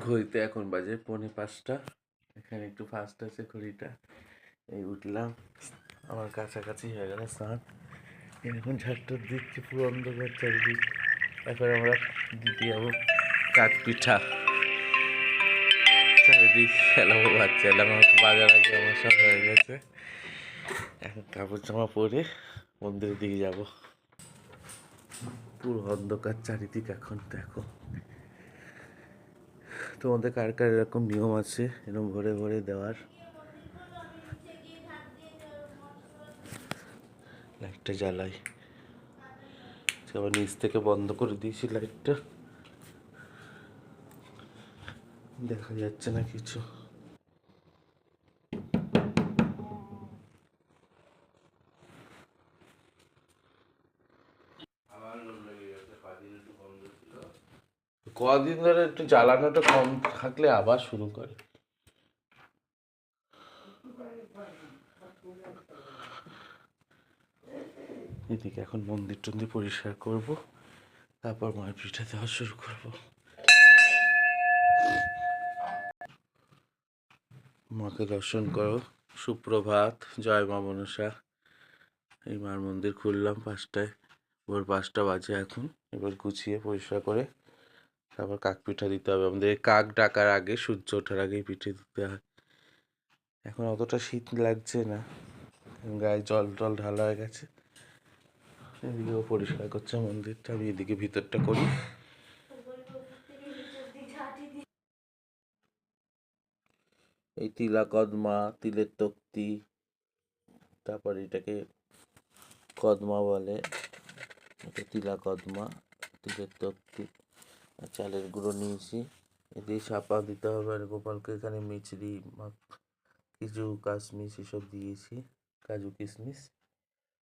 ঘড়িতে এখন বাজে পৌনে পাঁচটা। এখানে একটু ফাস্ট আছে ঘড়িটা। এই উঠলাম। আমার কাছাকাছি হয়ে গেল স্নান। এখন ঝাড়টার দিচ্ছি পুরো অন্ধকার চারিদিক। এখন আমরা দিতে যাব কাঠ পিঠা। চারিদিক খেলাবো বাচ্চা, এলাম আমার বাজার আগে আমার সব হয়ে গেছে। এখন কাপড় জামা পরে মন্দিরের দিকে যাব। পুরো অন্ধকার চারিদিক এখন, দেখো। তোমাদের কার কার এরকম নিয়ম আছে? এরকম ভরে ভরে দেওয়ার? লাইটটা জ্বালাই। আবার নিচ থেকে বন্ধ করে দিয়েছি লাইটটা দেখা যাচ্ছে না কিছু। কদিন ধরে একটু জ্বালানোটা কম থাকলে আবার শুরু করে। এদিকে এখন মন্দির টন্দির পরিষ্কার করব, তারপর মায়ের পিঠা দেওয়া শুরু করব। মাকে দর্শন করো। সুপ্রভাত, জয় মা মনসা। এই মার মন্দির খুললাম পাঁচটায়, ভোর পাঁচটা বাজে এখন। এবার গুছিয়ে পরিষ্কার করে তারপর কাক পিঠা দিতে হবে। আমাদের কাক ডাকার আগে সূর্য ওঠার আগেই পিঠে দিতে হয়। এখন অতটা শীত লাগছে না। গায়ে জল টল ঢালা হয়ে গেছে। এদিকেও পরিষ্কার করছে মন্দিরটা। আমি এদিকে ভিতরটা করি। এই তিলা কদমা তিলের তক্তি, তারপর এটাকে কদমা বলে। এটা তিলা কদমা তিলের তক্তি। চালের গুঁড়ো নিয়েছি। এদিকে সাপা দিতে হবে আর গোপালকে এখানে মিচড়ি কিছু কাশমিশ এসব দিয়েছি, কাজু কিশমিশ।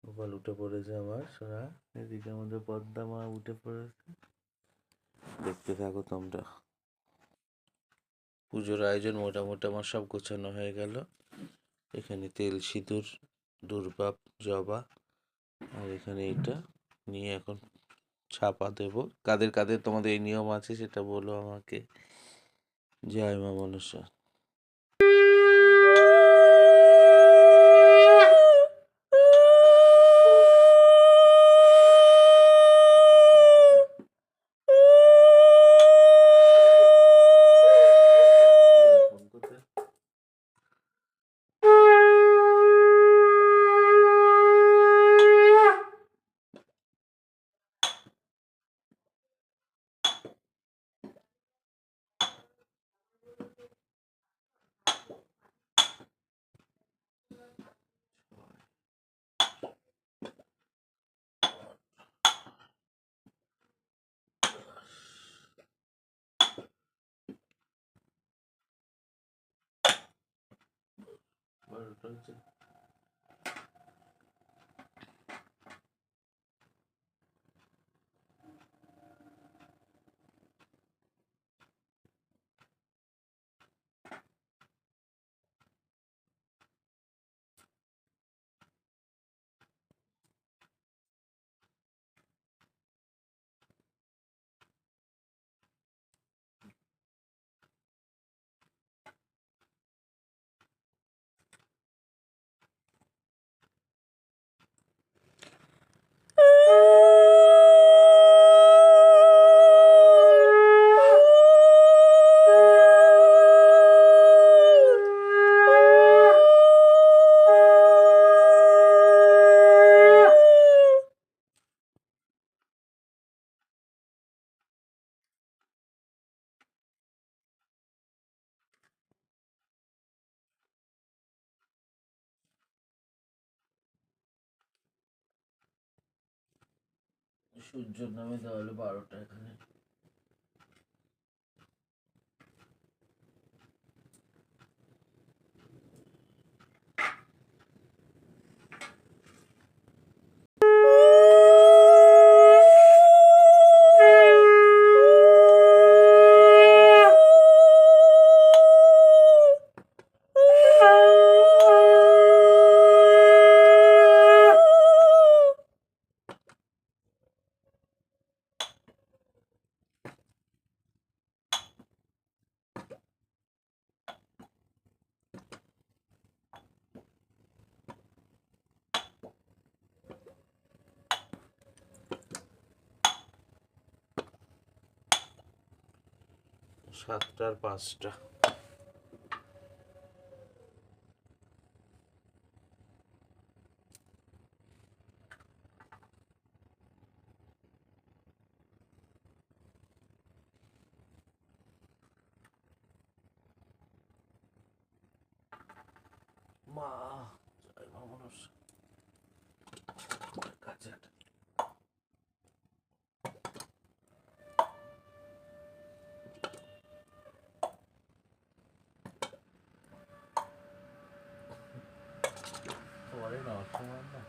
গোপাল উঠে পড়েছে আমার সোনা, এদিকে আমাদের পদ্মা মা উঠে পড়েছে। দেখতে থাকো তোমরা। পুজোর আয়োজন মোটামুটি আমার সব গোছানো হয়ে গেল। এখানে তেল সিঁদুর দুর্বাপ জবা, আর এখানে এটা। নিয়ে এখন ছাপা দেবো। কাদের কাদের তোমাদের এই নিয়ম আছে সেটা বলো আমাকে। জয় মা মনসা। বারোটা সূর্যর নামে দেওয়া হলো বারোটা এখানে। সাতটার পাঁচটা মা জয় মা মনসা কাছে একটা পরে নেওয়ার সময় না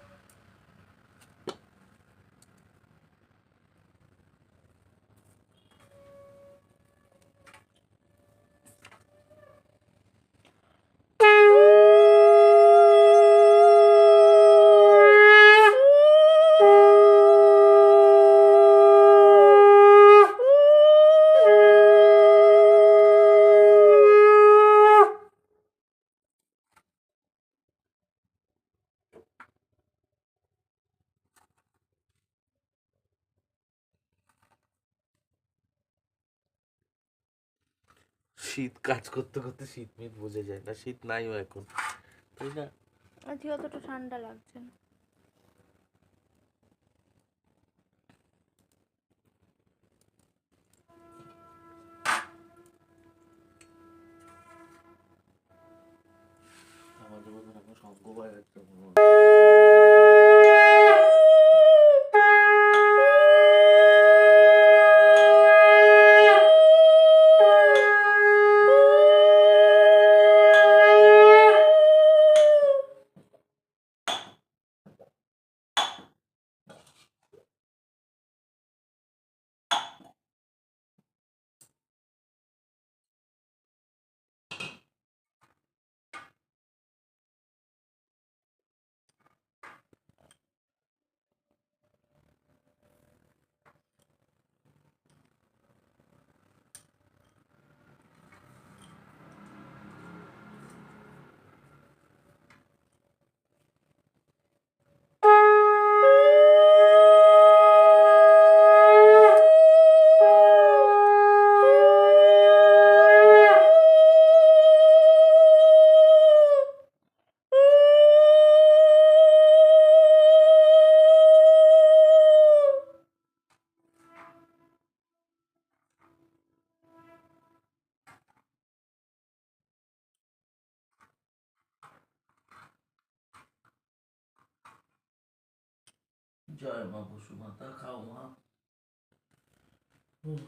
শীত কাজ করতে করতে শীত মিট বোঝা যায় না, শীত নাইও এখন, তাই না? আজকে অতটা ঠান্ডা লাগছে না। জয় মা বসুমাতা খাও মা উফ।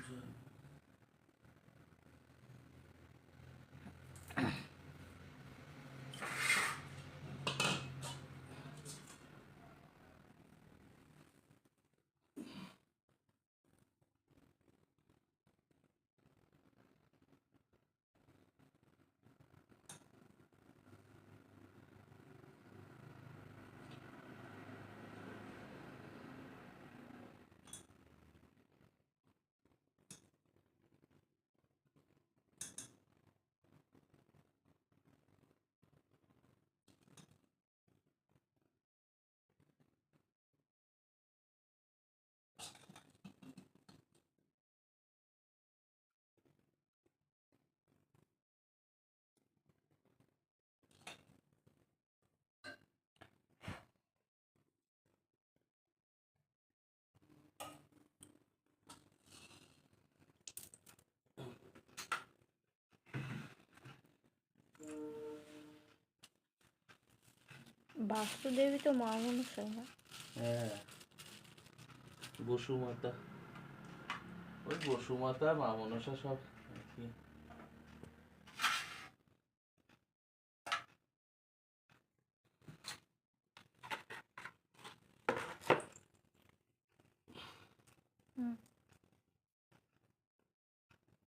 জয় বাস্তুদেবী তো মা মনসাই না। হ্যাঁ। বসু মাতা ওই বসু বসুমাতা মা মনসা সব